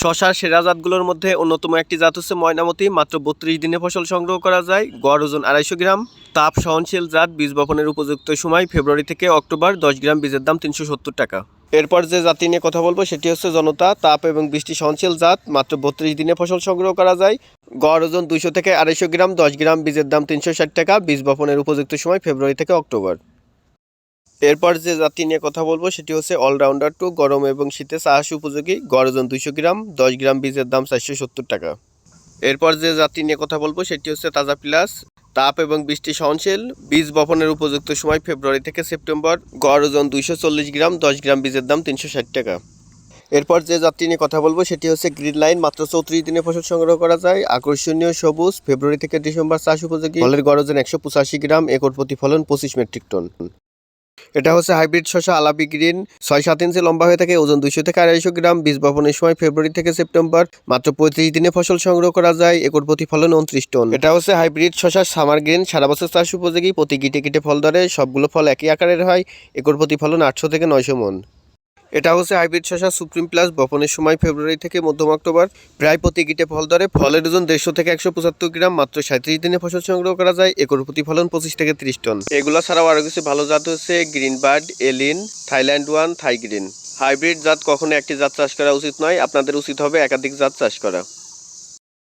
শশার সেরা জাতগুলোর মধ্যে অন্যতম একটি জাত হচ্ছে ময়নামতি। মাত্র বত্রিশ দিনে ফসল সংগ্রহ করা যায়। গড় ওজন আড়াইশো গ্রাম। তাপ সহনশীল জাত। বীজ বপনের উপযুক্ত সময় ফেব্রুয়ারি থেকে অক্টোবর। দশ গ্রাম বীজের দাম তিনশো সত্তর টাকা। এরপর যে জাতি নিয়ে কথা বলব সেটি হচ্ছে জনতা, তাপ এবং বৃষ্টি সহনশীল জাত। মাত্র বত্রিশ দিনে ফসল সংগ্রহ করা যায়। গড় ওজন দুইশো থেকে আড়াইশো গ্রাম। দশ গ্রাম বীজের দাম তিনশো ষাট টাকা। বীজ বপনের উপযুক্ত সময় ফেব্রুয়ারি থেকে অক্টোবর। এরপর যে জাতি নিয়ে কথা বলব, সেটি হচ্ছে অলরাউন্ডার টু গরম এবং শীতে চাষ উপযোগী গড় ওজন দুইশো গ্রাম, দশ গ্রাম বীজের দাম চারশো সত্তর টাকা। এরপর যে জাতি নিয়ে কথা বলব, সেটি হচ্ছে তাজা প্লাস, তাপ এবং বৃষ্টি সহনশীল, বীজ বপনের উপযুক্ত সময় ফেব্রুয়ারি থেকে সেপ্টেম্বর গড় ওজন দুইশো চল্লিশ গ্রাম, দশ গ্রাম বীজের দাম তিনশো ষাট টাকা। এরপর যে যাত্রী নিয়ে কথা বলব, সেটি হচ্ছে গ্রিন লাইন, মাত্র চৌত্রিশ দিনে ফসল সংগ্রহ করা যায়, আকর্ষণীয় সবুজ, ফেব্রুয়ারি থেকে ডিসেম্বর চাষ উপযোগী। ফলের গড় ওজন একশো পঁচাশি গ্রাম, একর প্রতি ফলন পঁচিশ মেট্রিক টন। এটা হচ্ছে হাইব্রিড শসা আলাপি গ্রিন। ছয় সাত ইঞ্চি লম্বা হয়ে থাকে, ওজন দুইশো থেকে আড়াইশো গ্রাম। বীজ বপনের সময় ফেব্রুয়ারি থেকে সেপ্টেম্বর, মাত্র পঁয়ত্রিশ দিনে ফসল সংগ্রহ করা যায়। একর প্রতি ফলন উনত্রিশ টন। এটা হচ্ছে হাইব্রিড শসা সামার গ্রিন। সারা বছর চাষ উপযোগী, প্রতি গিটে গিটে ফল ধরে, সবগুলো ফল একই আকারের হয়। একর প্রতি ফলন আটশো থেকে নয়শো মন। এটা হচ্ছে হাইব্রিড শসা সুপ্রিম প্লাস, বপনের সময় ফেব্রুয়ারি থেকে মধ্যম অক্টোবর। প্রায় প্রতি গিটে ফল ধরে, ফলের ওজন দেড়শো থেকে একশো পঁচাত্তর গ্রাম, মাত্র সাঁত্রিশ দিনে ফসল সংগ্রহ করা যায়। একর প্রতি ফলন পঁচিশ থেকে ত্রিশ টন। এগুলো ছাড়াও আরও কিছু ভালো জাত হচ্ছে, green bird, এলিন, Thailand one, Thai green. Hybrid জাত কখনো একটি জাত চাষ করা উচিত নয়, আপনাদের উচিত হবে একাধিক জাত চাষ করা।